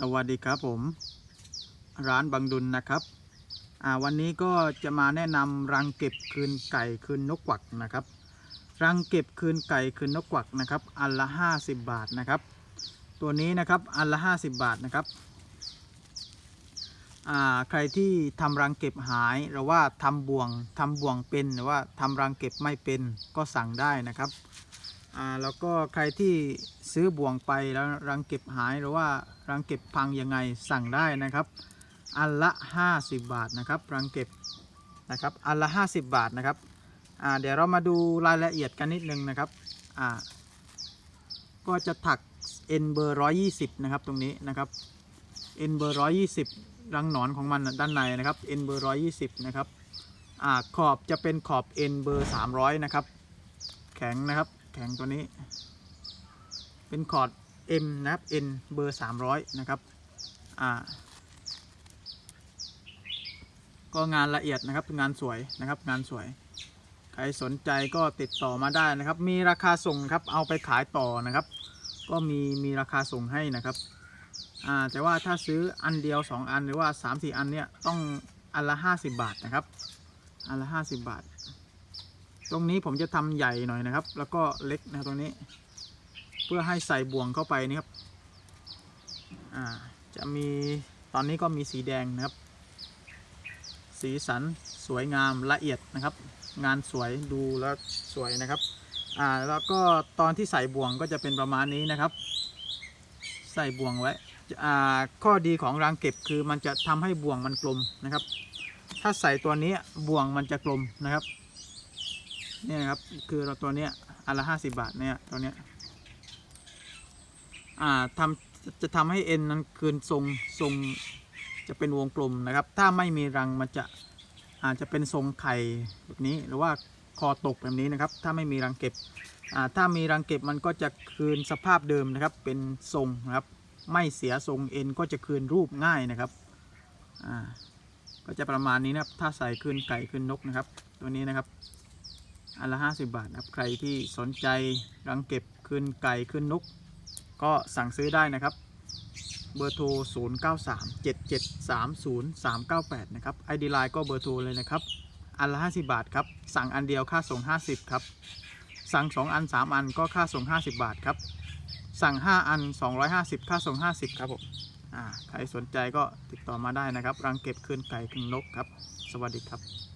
สวัสดีครับผม ร้านบังดุลนะครับอ่าวันนี้ก็จะมาแนะนำรังเก็บคืนไก่คืนนกกวักนะครับ รังเก็บคืนไก่คืนนกกวักนะครับ อันละ 50 บาทนะครับ ตัวนี้นะครับอันละ 50 บาทนะครับอ่าใครที่ทำรังเก็บหายหรือว่าทำบ่วงทำบ่วงเป็นหรือว่าทำรังเก็บไม่เป็นก็สั่งได้นะครับ อ่าแล้วก็ใครที่ซื้อบ่วงไปแล้วรังเก็บหายหรือว่ารังเก็บพังยังไงสั่งได้นะครับ อันละ 50 บาทนะครับ รังเก็บนะครับอันละ 50 บาทนะครับอ่าเดี๋ยวเรามาดูรายละเอียดกันนิดนึงนะครับอ่าก็จะถัก N เบอร์120 นะครับตรงนี้นะครับ N เบอร์120 รังหนอนของมันด้านในนะครับ N เบอร์120 นะครับอ่าขอบจะเป็นขอบ N เบอร์300 นะครับ แข็งนะครับ แข็งตัวนี้ เป็นคอร์ด M นะครับ N เบอร์ 300 นะครับ อ่า ก็งานละเอียดนะครับงานสวยนะครับ งานสวย ใครสนใจก็ติดต่อมาได้นะครับ มีราคาส่งครับ เอาไปขายต่อนะครับ ก็มีมีราคาส่งให้นะครับอ่าแต่ว่าถ้าซื้ออันเดียว 2 อันหรือว่า 3-4 อันเนี่ยต้องอันละ 50 บาทนะครับ อันละ 50 บาท ตรงนี้ผมจะทำใหญ่หน่อยนะครับ แล้วก็เล็กนะรตรงนี้ เพื่อให้ใส่บ่วงเข้าไปนี่ครับอ่าจะมีตอนนี้ก็มีสีแดงนะครับ สีสันสวยงามละเอียดนะครับ งานสวยดูแล้วสวยนะครับอ่าแล้วก็ตอนที่ใส่บ่วงก็จะเป็นประมาณนี้นะครับ ใส่บ่วงไว้อ่าข้อดีของรางเก็บคือมันจะทำให้บ่วงมันกลมนะครับ ถ้าใส่ตัวนี้บ่วงมันจะกลมนะครับ เนี่ยครับ คือเราตัวเนี้ยอันละห้าสิบาทเนี่ยตัวเนี้ยอ่าทำจะทำให้เอ็นนั้นคืนทรงทรงจะเป็นวงกลมนะครับ ถ้าไม่มีรังมันจะอาจจะเป็นทรงไข่แบบนี้หรือว่าคอตกแบบนี้นะครับ ถ้าไม่มีรังเก็บอ่าถ้ามีรังเก็บมันก็จะคืนสภาพเดิมนะครับ เป็นทรงนะครับ ไม่เสียทรงเอ็นก็จะคืนรูปง่ายนะครับอ่าก็จะประมาณนี้นะครับ ถ้าใส่คืนไก่คืนนกนะครับ ตัวนี้นะครับ อันละ 50 บาทนะครับใครที่สนใจรังเก็บคืนไก่คืนนก ก็สั่งซื้อได้นะครับ เบอร์โทร 0 9 3 7 7 3 0 3 9 8 นะครับ ID Line ก็เบอร์โทรเลยนะครับ อันละ 50 บาทครับ สั่งอันเดียวค่าส่ง 50 ครับ สั่ง 2 อัน 3 อันก็ค่าส่ง 50 บาทครับ สั่ง 5 อัน 250 ค่าส่ง 50 ครับผมใครสนใจก็ติดต่อมาได้นะครับ รังเก็บคืนไก่คืนนกครับ สวัสดีครับ